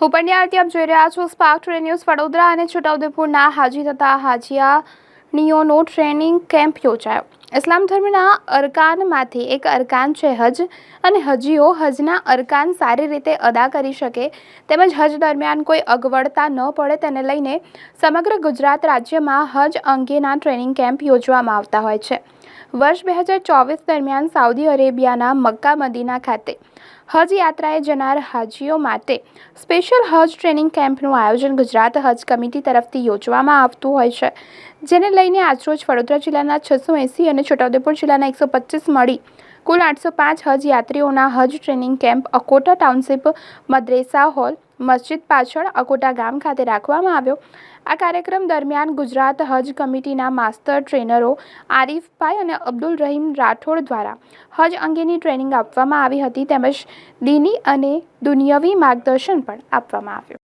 હું પંડ્યા આરતી આપ જોઈ રહ્યા છો સ્પાર્ક ટુડે ન્યૂઝ વડોદરા અને છોટાઉદેપુરના હાજી તથા હાજિયાનીઓનો ટ્રેનિંગ કેમ્પ યોજાયો. ઇસ્લામ ધર્મના અરકાનમાંથી એક અરકાન છે હજ અને હજીઓ હજના અરકાન સારી રીતે અદા કરી શકે તેમજ હજ દરમિયાન કોઈ અગવડતા ન પડે તેને લઈને સમગ્ર ગુજરાત રાજ્યમાં હજ અંગેના ટ્રેનિંગ કેમ્પ યોજવામાં આવતા હોય છે. વર્ષ બે હજાર ચોવીસ દરમિયાન સાઉદી અરેબિયાના મક્કા મદીના ખાતે હજ યાત્રાએ જનાર હાજીઓ માટે સ્પેશિયલ હજ ટ્રેનિંગ કેમ્પનું આયોજન ગુજરાત હજ કમિટી તરફથી યોજવામાં આવતું હોય છે. જેને લઈને આજરોજ વડોદરા જિલ્લાના છસો એંસી અને છોટાઉદેપુર જિલ્લાના એકસો પચીસ મળી કુલ આઠસો પાંચ હજ યાત્રીઓના હજ ટ્રેનિંગ કેમ્પ અકોટા ટાઉનશીપ મદ્રેસા હોલ મસ્જિદ પાછળ અકોટા ગામ ખાતે રાખવામાં આવ્યો. આ કાર્યક્રમ દરમિયાન ગુજરાત હજ કમિટીના માસ્ટર ટ્રેનરો આરીફભાઈ અને અબ્દુલ રહીમ રાઠોડ દ્વારા હજ અંગેની ટ્રેનિંગ આપવામાં આવી હતી. તેમજ દીની અને દુનિયવી માર્ગદર્શન પણ આપવામાં આવ્યું.